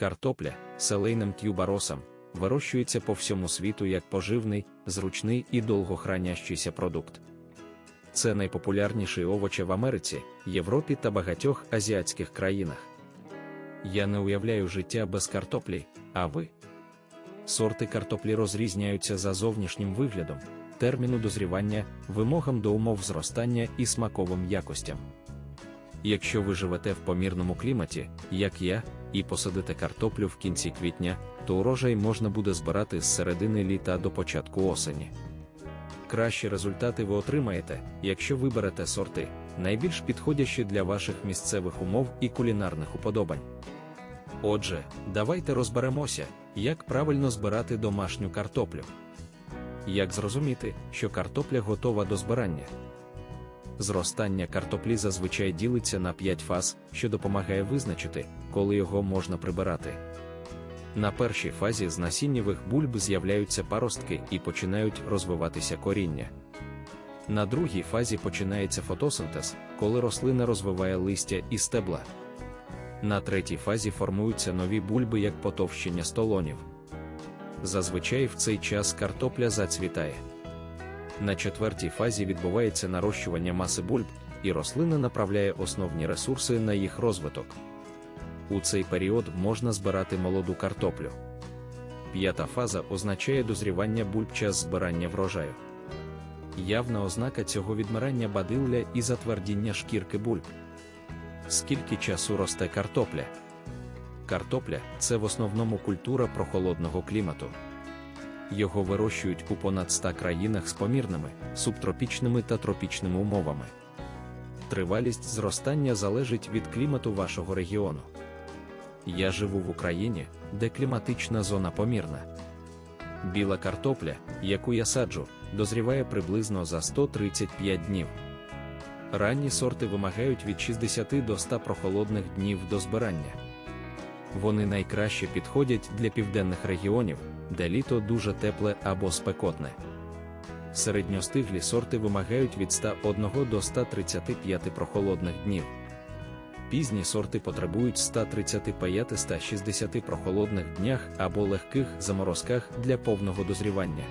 Картопля селейним тюбаросом вирощується по всьому світу як поживний, зручний і довгохранящийся продукт. Це найпопулярніший овочі в Америці, Європі та багатьох азіатських країнах. Я не уявляю життя без картоплі, а ви? Сорти картоплі розрізняються за зовнішнім виглядом, терміну дозрівання, вимогам до умов зростання і смаковим якостям. Якщо ви живете в помірному кліматі, як я, і посадите картоплю в кінці квітня, то урожай можна буде збирати з середини літа до початку осені. Кращі результати ви отримаєте, якщо виберете сорти, найбільш підходящі для ваших місцевих умов і кулінарних уподобань. Отже, давайте розберемося, як правильно збирати домашню картоплю. Як зрозуміти, що картопля готова до збирання? Зростання картоплі зазвичай ділиться на 5 фаз, що допомагає визначити, коли його можна прибирати. На першій фазі з насіннєвих бульб з'являються паростки і починають розвиватися коріння. На другій фазі починається фотосинтез, коли рослина розвиває листя і стебла. На третій фазі формуються нові бульби як потовщення столонів. Зазвичай в цей час картопля зацвітає. На четвертій фазі відбувається нарощування маси бульб, і рослина направляє основні ресурси на їх розвиток. У цей період можна збирати молоду картоплю. П'ята фаза означає дозрівання бульб час збирання врожаю. Явна ознака цього відмирання бадилля і затвердіння шкірки бульб. Скільки часу росте картопля? Картопля це в основному культура прохолодного клімату. Його вирощують у понад 100 країнах з помірними, субтропічними та тропічними умовами. Тривалість зростання залежить від клімату вашого регіону. Я живу в Україні, де кліматична зона помірна. Біла картопля, яку я саджу, дозріває приблизно за 135 днів. Ранні сорти вимагають від 60 до 100 прохолодних днів до збирання. Вони найкраще підходять для південних регіонів, де літо дуже тепле або спекотне. Середньостиглі сорти вимагають від 101 до 135 прохолодних днів. Пізні сорти потребують 135-160 прохолодних днях або легких заморозках для повного дозрівання.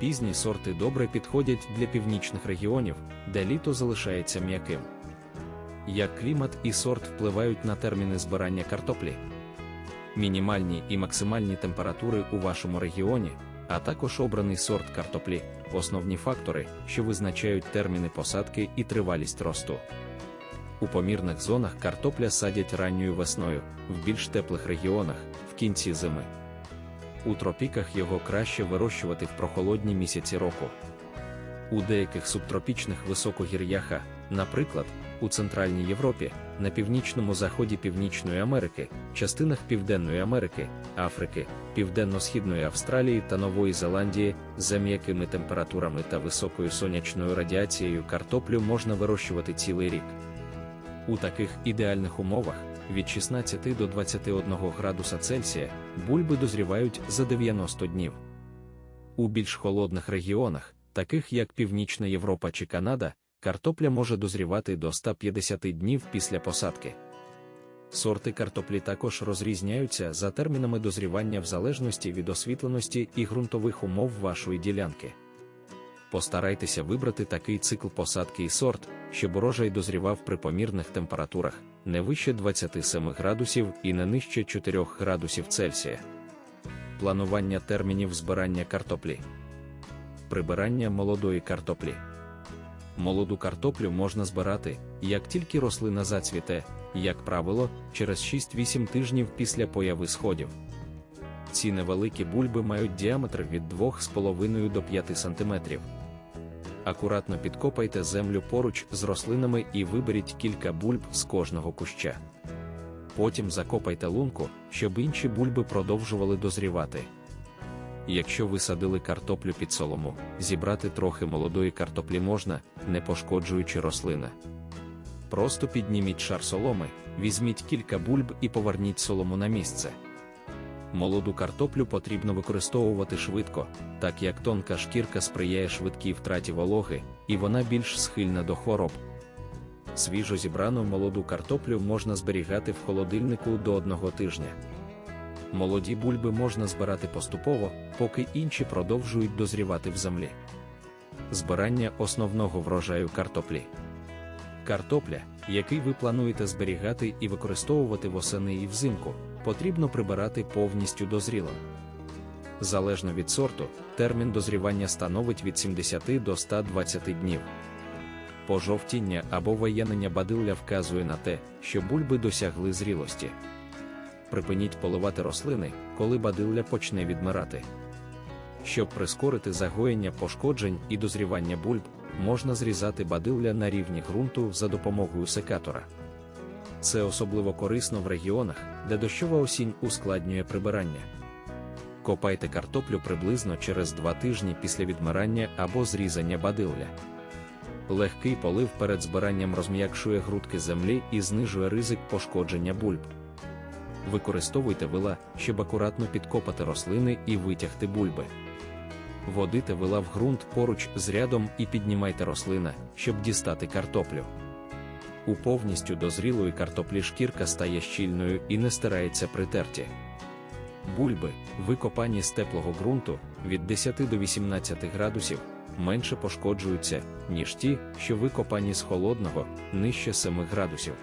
Пізні сорти добре підходять для північних регіонів, де літо залишається м'яким. Як клімат і сорт впливають на терміни збирання картоплі, мінімальні і максимальні температури у вашому регіоні, а також обраний сорт картоплі, основні фактори, що визначають терміни посадки і тривалість росту. У помірних зонах картопля садять ранньою весною, в більш теплих регіонах в кінці зими. У тропіках його краще вирощувати в прохолодні місяці року. У деяких субтропічних високогір'ях, наприклад, у Центральній Європі, на північному заході Північної Америки, частинах Південної Америки, Африки, Південно-Східної Австралії та Нової Зеландії, за м'якими температурами та високою сонячною радіацією картоплю можна вирощувати цілий рік. У таких ідеальних умовах від 16 до 21 градуса Цельсія бульби дозрівають за 90 днів. У більш холодних регіонах, таких як Північна Європа чи Канада, картопля може дозрівати до 150 днів після посадки. Сорти картоплі також розрізняються за термінами дозрівання в залежності від освітленості і ґрунтових умов вашої ділянки. Постарайтеся вибрати такий цикл посадки і сорт, щоб урожай дозрівав при помірних температурах не вище 27 градусів і не нижче 4 градусів Цельсія. Планування термінів збирання картоплі. Прибирання молодої картоплі. Молоду картоплю можна збирати, як тільки рослина зацвіте, як правило, через 6-8 тижнів після появи сходів. Ці невеликі бульби мають діаметр від 2,5 до 5 см. Акуратно підкопайте землю поруч з рослинами і виберіть кілька бульб з кожного куща. Потім закопайте лунку, щоб інші бульби продовжували дозрівати. Якщо ви садили картоплю під солому, зібрати трохи молодої картоплі можна, не пошкоджуючи рослина. Просто підніміть шар соломи, візьміть кілька бульб і поверніть солому на місце. Молоду картоплю потрібно використовувати швидко, так як тонка шкірка сприяє швидкій втраті вологи, і вона більш схильна до хвороб. Свіжо зібрану молоду картоплю можна зберігати в холодильнику до одного тижня. Молоді бульби можна збирати поступово, поки інші продовжують дозрівати в землі. Збирання основного врожаю картоплі. Картопля, який ви плануєте зберігати і використовувати восени і взимку, потрібно прибирати повністю дозрілим. Залежно від сорту, термін дозрівання становить від 70 до 120 днів. Пожовтіння або воєнення бадилля вказує на те, що бульби досягли зрілості. Припиніть поливати рослини, коли бадилля почне відмирати. Щоб прискорити загоєння пошкоджень і дозрівання бульб, можна зрізати бадилля на рівні ґрунту за допомогою секатора. Це особливо корисно в регіонах, де дощова осінь ускладнює прибирання. Копайте картоплю приблизно через два тижні після відмирання або зрізання бадилля. Легкий полив перед збиранням розм'якшує грудки землі і знижує ризик пошкодження бульб. Використовуйте вила, щоб акуратно підкопати рослини і витягти бульби. Водите вила в ґрунт поруч з рядом і піднімайте рослина, щоб дістати картоплю. У повністю дозрілої картоплі шкірка стає щільною і не стирається при терті. Бульби, викопані з теплого ґрунту від 10 до 18 градусів, менше пошкоджуються, ніж ті, що викопані з холодного, нижче 7 градусів.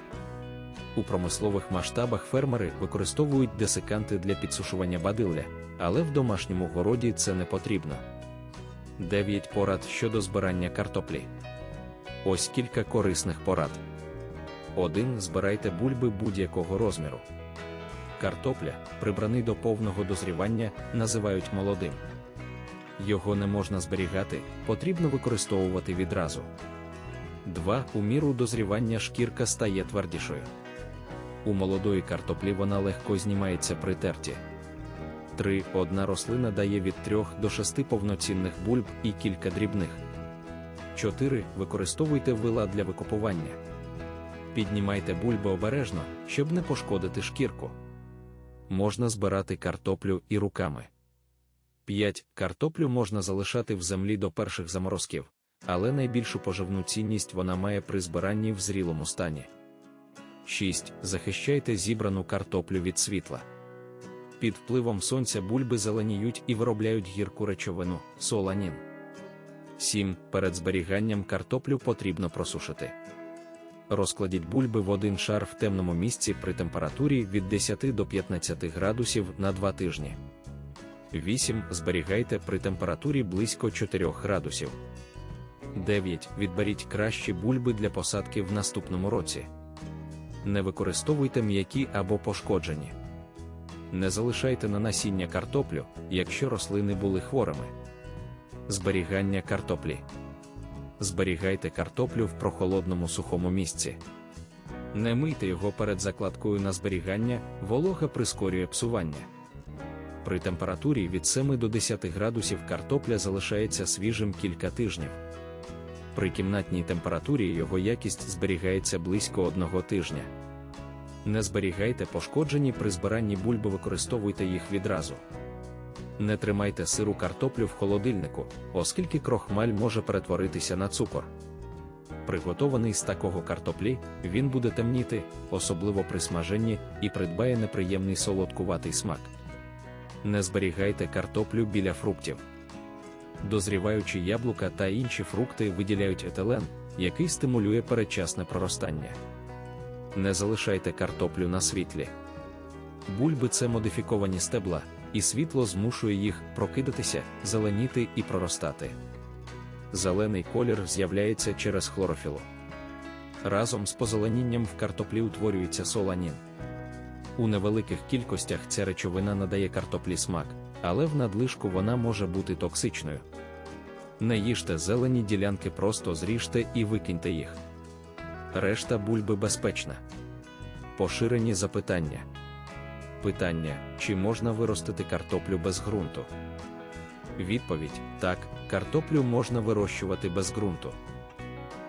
У промислових масштабах фермери використовують десиканти для підсушування бадилля, але в домашньому городі це не потрібно. 9 порад щодо збирання картоплі. Ось кілька корисних порад. 1. Збирайте бульби будь-якого розміру. Картопля, прибраний до повного дозрівання, називають молодим. Його не можна зберігати, потрібно використовувати відразу. 2. У міру дозрівання шкірка стає твердішою. У молодої картоплі вона легко знімається при терті. 3. Одна рослина дає від 3 до 6 повноцінних бульб і кілька дрібних. 4. Використовуйте вила для викопування. Піднімайте бульби обережно, щоб не пошкодити шкірку. Можна збирати картоплю і руками. 5. Картоплю можна залишати в землі до перших заморозків, але найбільшу поживну цінність вона має при збиранні в зрілому стані. 6. Захищайте зібрану картоплю від світла. Під впливом сонця бульби зеленіють і виробляють гірку речовину соланін. 7. Перед зберіганням картоплю потрібно просушити. Розкладіть бульби в один шар в темному місці при температурі від 10 до 15 градусів на 2 тижні. 8. Зберігайте при температурі близько 4 градусів. 9. Відберіть кращі бульби для посадки в наступному році. Не використовуйте м'які або пошкоджені. Не залишайте на насіння картоплю, якщо рослини були хворими. Зберігання картоплі. Зберігайте картоплю в прохолодному сухому місці. Не мийте його перед закладкою на зберігання, волога прискорює псування. При температурі від 7 до 10 градусів картопля залишається свіжим кілька тижнів. При кімнатній температурі його якість зберігається близько одного тижня. Не зберігайте пошкоджені при збиранні бульби, використовуйте їх відразу. Не тримайте сиру картоплю в холодильнику, оскільки крохмаль може перетворитися на цукор. Приготований з такого картоплі, він буде темніти, особливо при смаженні, і придбає неприємний солодкуватий смак. Не зберігайте картоплю біля фруктів. Дозріваючі яблука та інші фрукти виділяють етилен, який стимулює передчасне проростання. Не залишайте картоплю на світлі. Бульби це модифіковані стебла, і світло змушує їх прокидатися, зеленіти і проростати. Зелений колір з'являється через хлорофілу. Разом з позеленінням в картоплі утворюється соланін. У невеликих кількостях ця речовина надає картоплі смак, але в надлишку вона може бути токсичною. Не їжте зелені ділянки, просто зріжте і викиньте їх. Решта бульби безпечна. Поширені запитання. Питання: чи можна виростити картоплю без ґрунту? Відповідь: так, картоплю можна вирощувати без ґрунту.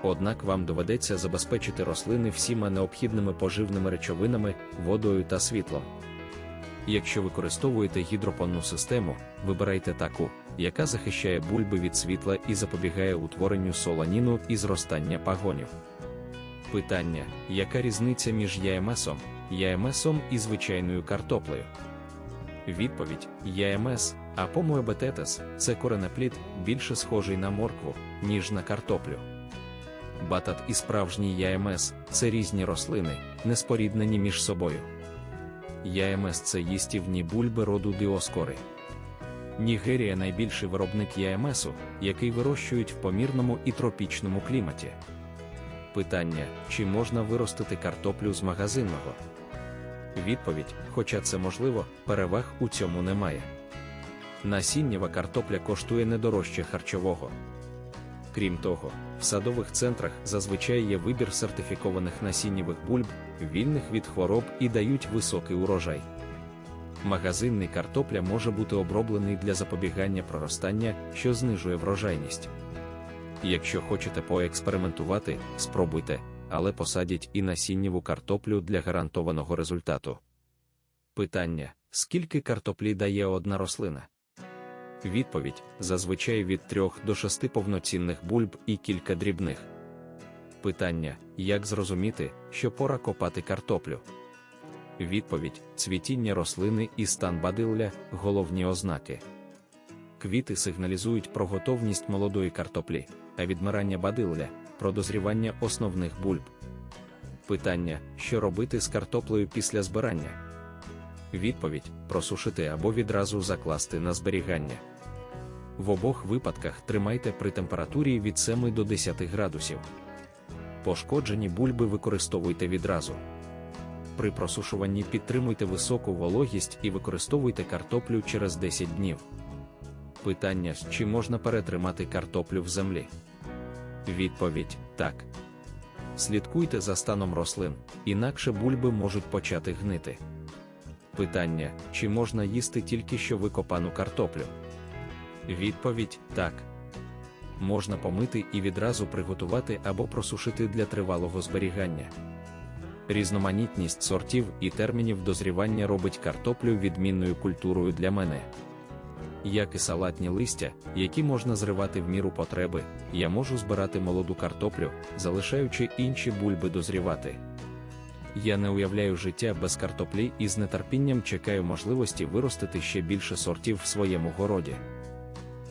Однак вам доведеться забезпечити рослини всіма необхідними поживними речовинами, водою та світлом. Якщо використовуєте гідропонну систему, вибирайте таку, яка захищає бульби від світла і запобігає утворенню солоніну і зростання пагонів. Питання: яка різниця між ЯМСом, ЯМСом і звичайною картоплею? Відповідь ЯМС, а помоебететес – це коренеплід, більше схожий на моркву, ніж на картоплю. Батат і справжній ЯМС це різні рослини, не споріднені між собою. ЯМС це їстівні бульби роду діоскори. Нігерія найбільший виробник ЯМСу, який вирощують в помірному і тропічному кліматі. Питання: чи можна виростити картоплю з магазинного? Відповідь: хоча це можливо, переваг у цьому немає. Насіннєва картопля коштує не дорожче харчового. Крім того, в садових центрах зазвичай є вибір сертифікованих насіннєвих бульб, вільних від хвороб і дають високий урожай. Магазинний картопля може бути оброблений для запобігання проростання, що знижує врожайність. Якщо хочете поекспериментувати, спробуйте, але посадіть і насіннєву картоплю для гарантованого результату. Питання: скільки картоплі дає одна рослина? Відповідь: зазвичай від 3 до 6 повноцінних бульб і кілька дрібних. Питання: як зрозуміти, що пора копати картоплю? Відповідь: цвітіння рослини і стан бадилля головні ознаки. Квіти сигналізують про готовність молодої картоплі, а відмирання бадилля про дозрівання основних бульб. Питання: що робити з картоплею після збирання? Відповідь: просушити або відразу закласти на зберігання. В обох випадках тримайте при температурі від 7 до 10 градусів. Пошкоджені бульби використовуйте відразу. При просушуванні підтримуйте високу вологість і використовуйте картоплю через 10 днів. Питання: чи можна перетримати картоплю в землі? Відповідь так. Слідкуйте за станом рослин, інакше бульби можуть почати гнити. Питання: чи можна їсти тільки що викопану картоплю? Відповідь так. Можна помити і відразу приготувати або просушити для тривалого зберігання. Різноманітність сортів і термінів дозрівання робить картоплю відмінною культурою для мене. Як і салатні листя, які можна зривати в міру потреби, я можу збирати молоду картоплю, залишаючи інші бульби дозрівати. Я не уявляю життя без картоплі і з нетерпінням чекаю можливості виростити ще більше сортів в своєму городі.